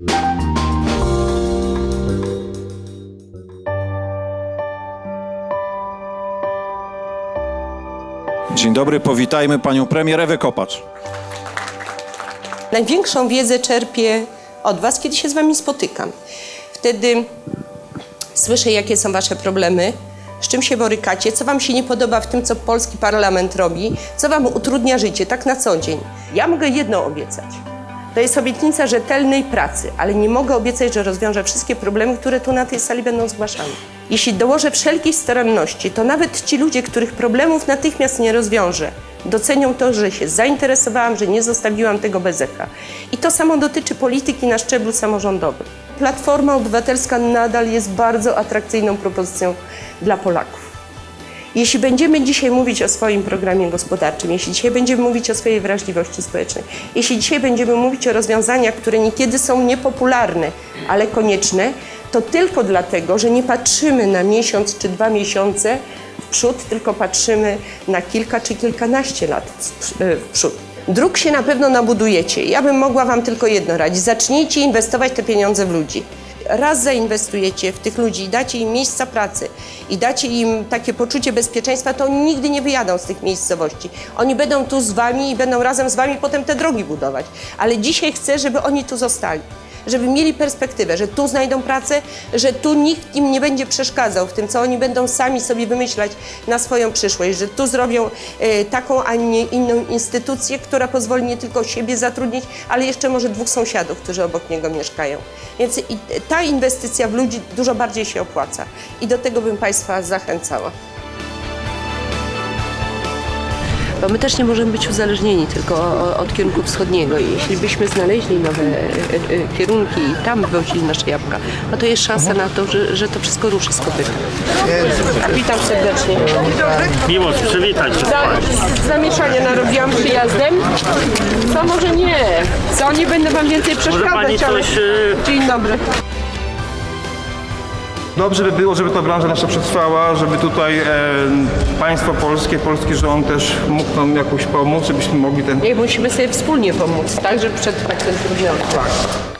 Dzień dobry, powitajmy panią premier Ewę Kopacz. Największą wiedzę czerpię od Was, kiedy się z Wami spotykam. Wtedy słyszę, jakie są Wasze problemy, z czym się borykacie, co Wam się nie podoba w tym, co polski parlament robi, co Wam utrudnia życie, tak na co dzień. Ja mogę jedno obiecać. To jest obietnica rzetelnej pracy, ale nie mogę obiecać, że rozwiążę wszystkie problemy, które tu na tej sali będą zgłaszane. Jeśli dołożę wszelkiej staranności, to nawet ci ludzie, których problemów natychmiast nie rozwiążę, docenią to, że się zainteresowałam, że nie zostawiłam tego bez echa. I to samo dotyczy polityki na szczeblu samorządowym. Platforma Obywatelska nadal jest bardzo atrakcyjną propozycją dla Polaków. Jeśli będziemy dzisiaj mówić o swoim programie gospodarczym, jeśli dzisiaj będziemy mówić o swojej wrażliwości społecznej, jeśli dzisiaj będziemy mówić o rozwiązaniach, które niekiedy są niepopularne, ale konieczne, to tylko dlatego, że nie patrzymy na miesiąc czy dwa miesiące w przód, tylko patrzymy na kilka czy kilkanaście lat w w przód. Dróg się na pewno nabudujecie. Ja bym mogła Wam tylko jedno radzić. Zacznijcie inwestować te pieniądze w ludzi raz zainwestujecie w tych ludzi dacie im miejsca pracy i dacie im takie poczucie bezpieczeństwa, to oni nigdy nie wyjadą z tych miejscowości. Oni będą tu z wami i będą razem z wami potem te drogi budować. Ale dzisiaj chcę, żeby oni tu zostali. Żeby mieli perspektywę, że tu znajdą pracę, że tu nikt im nie będzie przeszkadzał w tym, co oni będą sami sobie wymyślać na swoją przyszłość, że tu zrobią e, taką, a nie inną instytucję, która pozwoli nie tylko siebie zatrudnić, ale jeszcze może dwóch sąsiadów, którzy obok niego mieszkają. Więc ta inwestycja w ludzi dużo bardziej się opłaca i do tego bym Państwa zachęcała. Bo my też nie możemy być uzależnieni tylko od kierunku wschodniego. Jeśli byśmy znaleźli nowe e, e, kierunki i tam wywozili nasze jabłka, no to jest szansa na to, że, że to wszystko ruszy z kopyta. Witam serdecznie. Miłość, przywitaj się. Za, zamieszanie narobiłam przyjazdem. Co może nie? Co nie będę wam więcej Może przeszkadzać, pani coś... y, Dzień dobry. Dobrze by było, żeby ta branża nasza przetrwała, żeby tutaj e, państwo polskie, polski rząd też mógł nam jakoś pomóc, żebyśmy mogli ten Nie, musimy sobie wspólnie pomóc, tak, żeby przetrwać ten trudny okres.